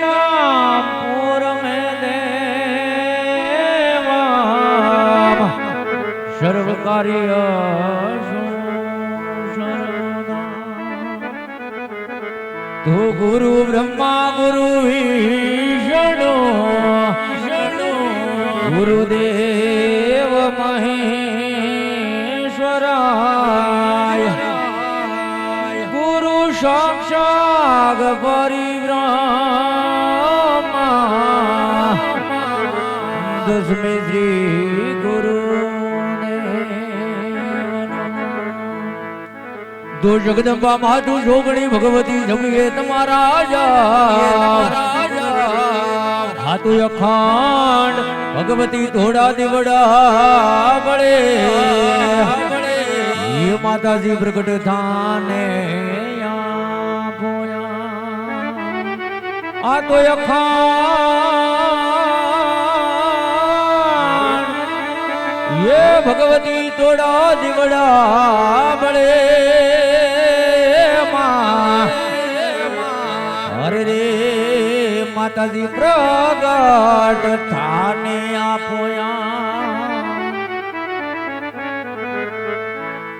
નિર્વિઘ્ના પૂરમે દેવા સર્વ કાર્ય તો ગુરુ બ્રહ્મા ગુરુ વિષ્ણુ ગુરુદેવ મહેશ્વરાય સાક્ષાત પરિબ્રહ્મા દસમે શ્રી ગુરુ દો જગદંબા માતુ જોગણી ભગવતી જમીએ તમારા હાતુ અખંડ ભગવતી થોડા દીવડા બળે માતાજી પ્રગટ થાને. આ તો અખાણ. યે ભગવતી તોડા દીવડા બળે હરે રે, માતાજી પ્રગટ થાને આપોયા.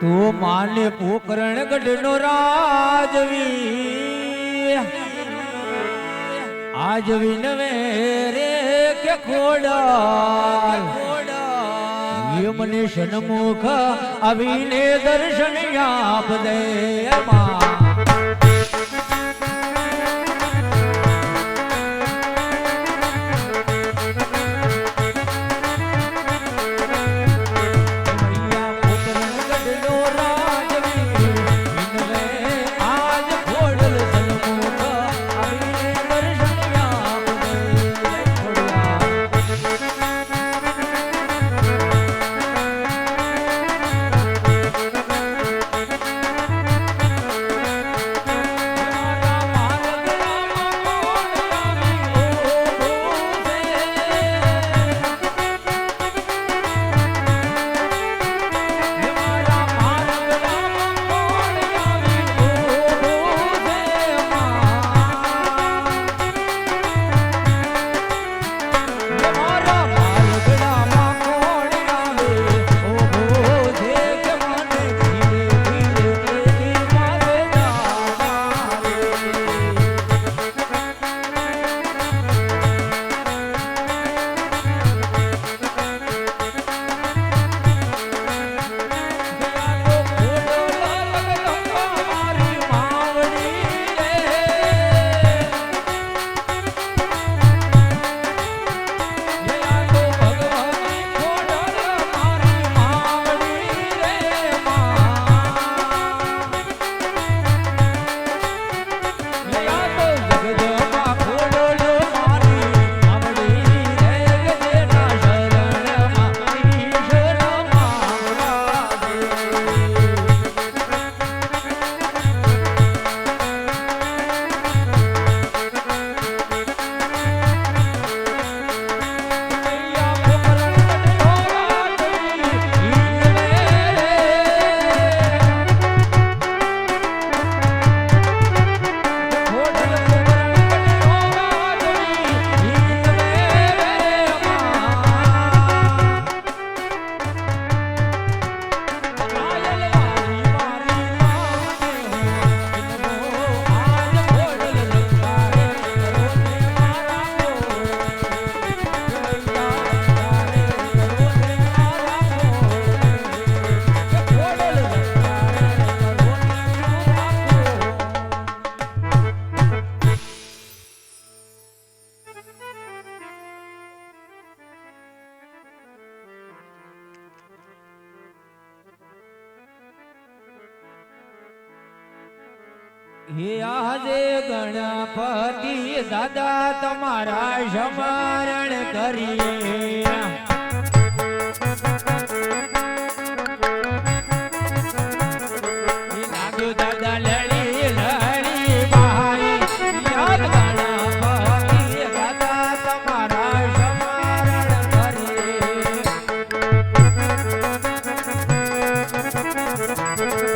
તું માને પોકરણ ગઢ નો રાજવી આજ વિનવે રે કે ખોડા મને સન્મુખ આવીને દર્શન આપ દે માં હે આજે ગણપતિ દાદા તમારા સમરણ કરીએ. Thank દાદા